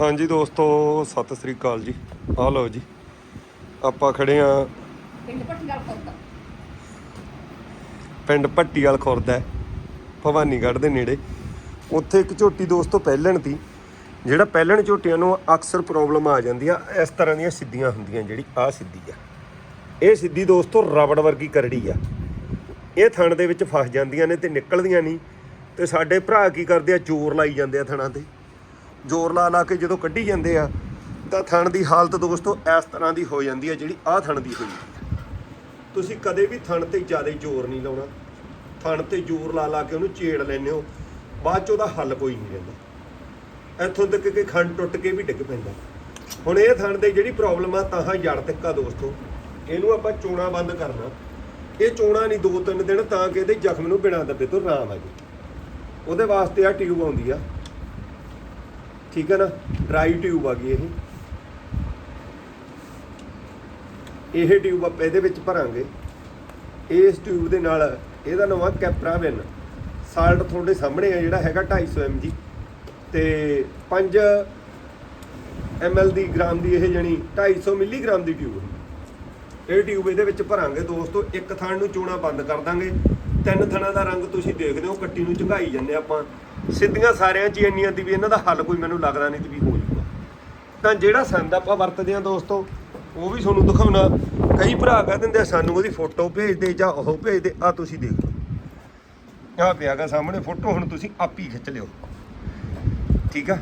ਹਾਂਜੀ ਦੋਸਤੋ ਸਤਿ ਸ੍ਰੀ ਅਕਾਲ ਜੀ। ਆ ਲਓ ਜੀ ਆਪਾਂ ਖੜੇ ਆ ਪਿੰਡ ਪੱਟੀ ਗੱਲ ਕਰਦਾ ਪਿੰਡ ਭੱਟੀਵਾਲ ਖੁਰਦ ਹੈ ਭਵਾਨੀਗੜ੍ਹ ਦੇ ਨੇੜੇ। ਉੱਥੇ ਇੱਕ ਝੋਟੀ ਦੋਸਤੋ ਪਹਿਲਣ ਤੀ ਜਿਹੜਾ ਪਹਿਲਣ ਝੋਟੀਆਂ ਨੂੰ ਅਕਸਰ ਪ੍ਰੋਬਲਮ ਆ ਜਾਂਦੀ ਆ ਇਸ ਤਰ੍ਹਾਂ ਦੀਆਂ ਸਿੱਧੀਆਂ ਹੁੰਦੀਆਂ ਜਿਹੜੀ ਆ ਸਿੱਧੀ ਆ। ਇਹ ਸਿੱਧੀ ਦੋਸਤੋ ਰਬੜ ਵਰਗੀ ਕਰੜੀ ਆ। ਇਹ ਥਣ ਦੇ ਵਿੱਚ ਫਸ ਜਾਂਦੀਆਂ ਨੇ ਤੇ ਨਿਕਲਦੀਆਂ ਨਹੀਂ। ਤੇ ਸਾਡੇ ਭਰਾ ਕੀ ਕਰਦੇ ਆ ਜ਼ੋਰ ਲਾਈ ਜਾਂਦੇ ਆ ਥਣਾਂ ਤੇ। ਜ਼ੋਰ ਲਾ ਲਾ ਕੇ ਜਦੋਂ ਕੱਢੀ ਜਾਂਦੇ ਆ, ਤਾਂ ਥਣ ਦੀ ਹਾਲਤ ਦੋਸਤੋ ਇਸ ਤਰ੍ਹਾਂ ਦੀ ਹੋ ਜਾਂਦੀ ਆ ਜਿਹੜੀ ਆਹ ਥਣ ਦੀ ਹੋਈ। ਤੁਸੀਂ ਕਦੇ ਵੀ ਥਣ ਤੇ ਜ਼ਿਆਦਾ ਜ਼ੋਰ ਨਹੀਂ ਲਾਉਣਾ। ਥਣ ਤੇ ਜ਼ੋਰ ਲਾ ਲਾ ਕੇ ਉਹਨੂੰ ਛੇੜ ਲੈਂਦੇ ਹੋ। ਬਾਅਦ ਚ ਉਹਦਾ ਹੱਲ ਕੋਈ ਨਹੀਂ ਰਹਿੰਦਾ। ਇੱਥੋਂ ਤੱਕ ਕਿ ਖੰਡ ਟੁੱਟ ਕੇ ਵੀ ਡਿੱਗ ਪੈਂਦਾ। ਹੁਣ ਇਹ ਥਣ ਦੇ ਜਿਹੜੀ ਪ੍ਰੋਬਲਮ ਆ, ਤਾਂ ਹਾਂ ਜੜ ਤੱਕਾ ਦੋਸਤੋ। ਇਹਨੂੰ ਆਪਾਂ ਚੋਣਾ ਬੰਦ ਕਰਨਾ। ਇਹ ਚੋਣਾ ਨਹੀਂ ਦੋ ਤਿੰਨ ਦਿਨ ਤਾਂ ਕਿ ਇਹਦੇ ਜ਼ਖਮ ਨੂੰ ਬਿਨਾਂ ਦੱਬੇ ਤੋਂ ਆਰਾਮ ਆ ਜੇ ਉਹਦੇ ਵਾਸਤੇ ਆ ਟਿਊਬ ਆਉਂਦੀ ਆ। ਠੀਕ ਹੈ ਨਾ? ਡਰਾਈ ਟਿਊਬ ਆ ਗਈ ਇਹ। ਇਹ ਟਿਊਬ ਆਪਾਂ ਇਹਦੇ ਵਿੱਚ ਭਰਾਂਗੇ। ਇਸ ਟਿਊਬ ਦੇ ਨਾਲ ਇਹਦਾ ਨਾਮ ਆ ਕੈਪਰਾਵਿਨ ਸਾਲਟ ਤੁਹਾਡੇ ਸਾਹਮਣੇ ਆ, ਜਿਹੜਾ ਹੈਗਾ 250 mg ਤੇ 5 ml ਦੀ ਗ੍ਰਾਮ ਦੀ ਇਹ ਜਣੀ 250 ਮਿਲੀਗ੍ਰਾਮ ਦੀ ਟਿਊਬ ਇਹ ਟਿਊਬ ਇਹਦੇ ਵਿੱਚ ਭਰਾਂਗੇ ਦੋਸਤੋ। ਇੱਕ ਥਣ ਨੂੰ ਚੋਣਾ ਬੰਦ ਕਰ ਦਾਂਗੇ। ਤਿੰਨ ਥਣਾਂ ਦਾ ਰੰਗ ਤੁਸੀਂ ਦੇਖਦੇ ਹੋ, ਕੱਟੀ ਨੂੰ ਝੰਗਾਈ ਜਾਂਦੇ ਆਪਾਂ। ਸਿੱਧੀਆਂ ਸਾਰਿਆਂ ਚ ਹੀ ਇੰਨੀਆਂ ਦੀ ਵੀ ਇਹਨਾਂ ਦਾ ਹੱਲ ਕੋਈ ਮੈਨੂੰ ਲੱਗਦਾ ਨਹੀਂ ਵੀ ਹੋ ਜਾਊਗਾ। ਤਾਂ ਜਿਹੜਾ ਸੰਦ ਆਪਾਂ ਵਰਤਦੇ ਆ ਦੋਸਤੋ, ਉਹ ਵੀ ਤੁਹਾਨੂੰ ਦਿਖਾਉਣਾ। ਕਈ ਭਰਾ ਕਹਿ ਦਿੰਦੇ ਆ, ਸਾਨੂੰ ਉਹਦੀ ਫੋਟੋ ਭੇਜਦੇ ਜਾਂ ਉਹ ਭੇਜਦੇ ਆ ਤੁਸੀਂ ਦੇਖ ਲਓ। ਆਹ ਪਿਆਗਾ ਸਾਹਮਣੇ ਫੋਟੋ, ਹੁਣ ਤੁਸੀਂ ਆਪ ਹੀ ਖਿੱਚ ਲਿਓ। ਠੀਕ ਆ?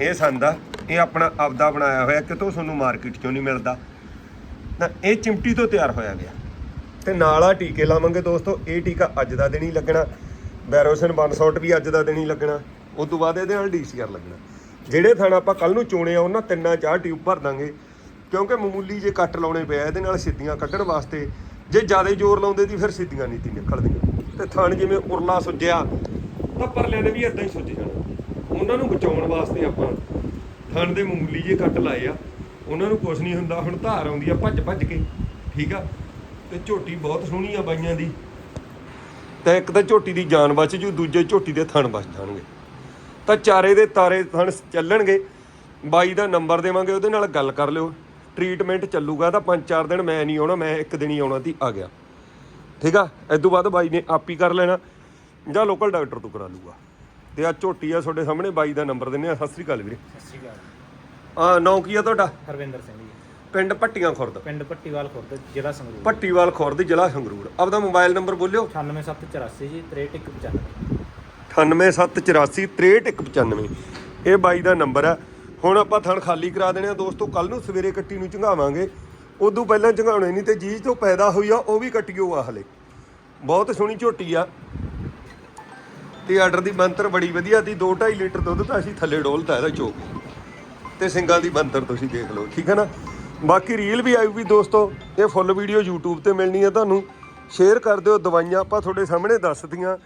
ਇਹ ਸੰਦ ਆ, ਇਹ ਆਪਣਾ ਆਪਦਾ ਬਣਾਇਆ ਹੋਇਆ, ਕਿਤੋਂ ਤੁਹਾਨੂੰ ਮਾਰਕੀਟ ਚੋਂ ਨਹੀਂ ਮਿਲਦਾ। ਤਾਂ ਇਹ ਚਿਮਟੀ ਤੋਂ ਤਿਆਰ ਹੋਇਆ ਗਿਆ। ਤੇ ਨਾਲ ਆ ਟੀਕੇ ਲਾਵਾਂਗੇ ਦੋਸਤੋ, ਇਹ ਟੀਕਾ ਅੱਜ ਦਾ ਦਿਨ ਹੀ ਲੱਗਣਾ। ਬੈਰੋਸਨ 100 ਵੀ ਅੱਜ ਦਾ ਦਿਨ ਹੀ ਲੱਗਣਾ। ਉਸ ਤੋਂ ਬਾਅਦ ਇਹਦੇ ਨਾਲ ਡੀਸੀਆਰ ਲੱਗਣਾ। ਜਿਹੜੇ ਥਣ ਆਪਾਂ ਕੱਲ ਨੂੰ ਚੋਣੇ ਆ, ਉਹਨਾਂ ਤਿੰਨਾਂ ਚਾਰ ਟਿਊਬ ਭਰ ਦਾਂਗੇ। ਕਿਉਂਕਿ ਮਾਮੂਲੀ ਜੇ ਕੱਟ ਲਾਉਣੇ ਪਿਆ, ਇਹਦੇ ਨਾਲ ਸਿੱਧੀਆਂ ਕੱਢਣ ਵਾਸਤੇ ਜੇ ਜ਼ਿਆਦਾ ਜ਼ੋਰ ਲਾਉਂਦੇ ਦੀ ਫਿਰ ਸਿੱਧੀਆਂ ਨੀਤੀ ਨਿਕਲਦੀਆਂ। ਤੇ ਥਣ ਜਿਵੇਂ ਉਰਲਾ ਸੁੱਜਿਆ, ਤਾਂ ਪਰਲਿਆਂ ਨੇ ਵੀ ਇਦਾਂ ਹੀ ਸੁੱਜ ਜਾਣਾ। ਉਹਨਾਂ ਨੂੰ ਬਚਾਉਣ ਵਾਸਤੇ ਆਪਾਂ ਥਣ ਦੇ ਮਾਮੂਲੀ ਜੇ ਕੱਟ ਲਾਏ ਆ, ਉਹਨਾਂ ਨੂੰ ਕੁਝ ਨਹੀਂ ਹੁੰਦਾ, ਹੁਣ ਧਾਰ ਆਉਂਦੀ ਆ ਭੱਜ ਭੱਜ ਕੇ। ਠੀਕ ਆ? ਤੇ ਝੋਟੀ ਬਹੁਤ ਸੋਹਣੀ ਆ ਬਾਈਆਂ ਦੀ। ਤੇ ਇੱਕ ਤਾਂ ਝੋਟੀ ਦੀ ਜਾਨ ਬਚ ਜੂ ਦੂਜੇ ਝੋਟੀ ਦੇ ਥਣ ਬਚ ਜਾਣਗੇ। ਤਾਂ ਚਾਰੇ ਦੇ ਤਾਰੇ ਥਣ ਚੱਲਣਗੇ ਬਾਈ ਦਾ ਨੰਬਰ ਦੇਵਾਂਗੇ ਉਹਦੇ ਨਾਲ ਗੱਲ ਕਰ ਲਿਓ। ਟ੍ਰੀਟਮੈਂਟ ਚੱਲੂਗਾ ਤਾਂ ਪੰਜ ਚਾਰ ਦਿਨ ਮੈਂ ਨਹੀਂ ਆਉਣਾ ਮੈਂ ਇੱਕ ਦਿਨ ਹੀ ਆਉਣਾ ਤੀ ਆ ਗਿਆ। ਠੀਕ ਆ? ਇਸ ਤੋਂ ਬਾਅਦ ਬਾਈ ਨੇ ਆਪ ਹੀ ਕਰ ਲੈਣਾ। ਜਾਂ ਲੋਕਲ ਡਾਕਟਰ ਤੋਂ ਕਰਾ ਲੂਗਾ ਤੇ ਆ ਝੋਟੀ ਆ ਤੁਹਾਡੇ ਸਾਹਮਣੇ ਬਾਈ ਦਾ ਨੰਬਰ ਦਿੰਨੇ ਆ। ਸਤਿ ਸ੍ਰੀ ਅਕਾਲ ਵੀਰੇ। ਸਤਿ ਸ਼੍ਰੀ ਅਕਾਲ। ਆ ਨਾਂ ਕੀ ਆ ਤੁਹਾਡਾ? ਹਰਵਿੰਦਰ ਸਿੰਘ ਜੀ। ਪਿੰਡ ਪੱਟੀਆਂ ਖੁਰਦ। ਪਿੰਡ ਪੱਟੀਵਾਲ ਖੁਰਦ ਜ਼ਿਲ੍ਹਾ ਸੰਗਰੂਰ। ਪੱਟੀਵਾਲ ਖੁਰਦ ਜ਼ਿਲ੍ਹਾ ਸੰਗਰੂਰ। ਆਪਦਾ ਮੋਬਾਈਲ ਨੰਬਰ ਬੋਲਿਓ। 98784 ਜੀ 6395 9878363195 ਇਹ ਬਾਈ ਦਾ ਨੰਬਰ ਆ। ਹੁਣ ਆਪਾਂ ਥਣ ਖਾਲੀ ਕਰਾ ਦੇਣੇ ਆ। ਦੋਸਤੋ ਕੱਲ ਨੂੰ ਸਵੇਰੇ ਕੱਟੀ ਨੂੰ ਝੰਗਾਵਾਂਗੇ ਉਦੋਂ ਪਹਿਲਾਂ ਝੰਗਾਉਣੇ ਨਹੀਂ ਤੇ ਜੀਜ ਤੋਂ ਪੈਦਾ ਹੋਈ ਆ ਉਹ ਵੀ ਕੱਟਿਓ ਆ ਹਲੇ। ਬਹੁਤ ਸੋਹਣੀ ਝੋਟੀ ਆ। ਤੇ ਆਰਡਰ ਦੀ ਬੰਤਰ ਬੜੀ ਵਧੀਆ ਦੀ 2.5 ਲੀਟਰ ਦੁੱਧ ਤਾਂ ਅਸੀਂ ਥੱਲੇ ਡੋਲਤਾ ਇਹਦਾ ਚੋਕ। ਤੇ ਸਿੰਘਾਂ ਦੀ ਬੰਤਰ ਤੁਸੀਂ ਦੇਖ ਲਓ। ਠੀਕ ਹੈ ਨਾ? ਬਾਕੀ ਰੀਲ ਵੀ ਆਊਗੀ ਦੋਸਤੋ ਇਹ ਫੁੱਲ ਵੀਡੀਓ YouTube ਤੇ ਮਿਲਣੀ ਹੈ ਤੁਹਾਨੂੰ। ਸ਼ੇਅਰ ਕਰ ਦਿਓ ਦਵਾਈਆਂ ਆਪਾਂ ਤੁਹਾਡੇ ਸਾਹਮਣੇ ਦੱਸਦੀਆਂ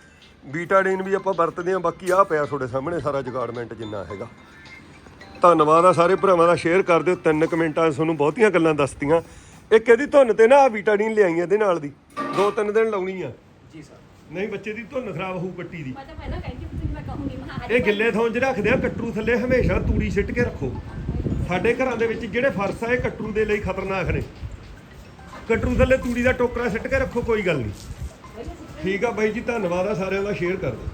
ਬੀਟਾਡੀਨ ਵੀ ਆਪਾਂ ਵਰਤਦੇ ਹਾਂ ਬਾਕੀ ਆ ਪਿਆ ਤੁਹਾਡੇ ਸਾਹਮਣੇ ਸਾਰਾ ਜਗਾੜਮੈਂਟ ਜਿੰਨਾ ਹੈਗਾ। ਧੰਨਵਾਦ ਆ ਸਾਰੇ ਭਰਾਵਾਂ ਦਾ ਸ਼ੇਅਰ ਕਰ ਦਿਓ। ਤਿੰਨ ਕੁ ਮਿੰਟਾਂ 'ਚ ਤੁਹਾਨੂੰ ਬਹੁਤੀਆਂ ਗੱਲਾਂ ਦੱਸਤੀਆਂ। ਇੱਕ ਇਹਦੀ ਧੁੰਨ ਤੇ ਨਾ ਆ ਬੀਟਾਡੀਨ ਲਿਆਈ ਇਹਦੇ ਨਾਲ ਦੀ। ਦੋ ਤਿੰਨ ਦਿਨ ਲਾਉਣੀ ਆ। ਜੀ ਸਰ। ਨਹੀਂ ਬੱਚੇ ਦੀ ਧੁੰਨ ਖਰਾਬ ਹੋਊ ਕੱਟੀ ਦੀ। ਮੈਂ ਤਾਂ ਪਹਿਲਾਂ ਕਹਿੰਦੀ ਸੀ ਮੈਂ ਕਹੂੰਗੀ ਮਹਾ ਇਹ ਗਿੱਲੇ ਥਾਂ 'ਚ ਰੱਖਦੇ ਆ ਕੱਟਰੂ ਥੱਲੇ ਹਮੇਸ਼ਾ ਤੂੜੀ ਸਿੱਟ ਕੇ ਰੱਖੋ। ਸਾਡੇ ਘਰਾਂ ਦੇ ਵਿੱਚ ਜਿਹੜੇ ਫਰਸ਼ ਆ, ਇਹ ਕੱਟਰੂ ਦੇ ਲਈ ਖਤਰਨਾਕ ਨੇ। ਕੱਟਰੂ ਥੱਲੇ ਤੂੜੀ ਦਾ ਟੋਕਰਾ ਸਿੱਟ ਕੇ ਰੱਖੋ, ਕੋਈ ਗੱਲ ਨਹੀਂ। ਠੀਕ ਆ ਬਾਈ ਜੀ, ਧੰਨਵਾਦ ਆ ਸਾਰਿਆਂ ਦਾ, ਸ਼ੇਅਰ ਕਰ ਦਿਓ।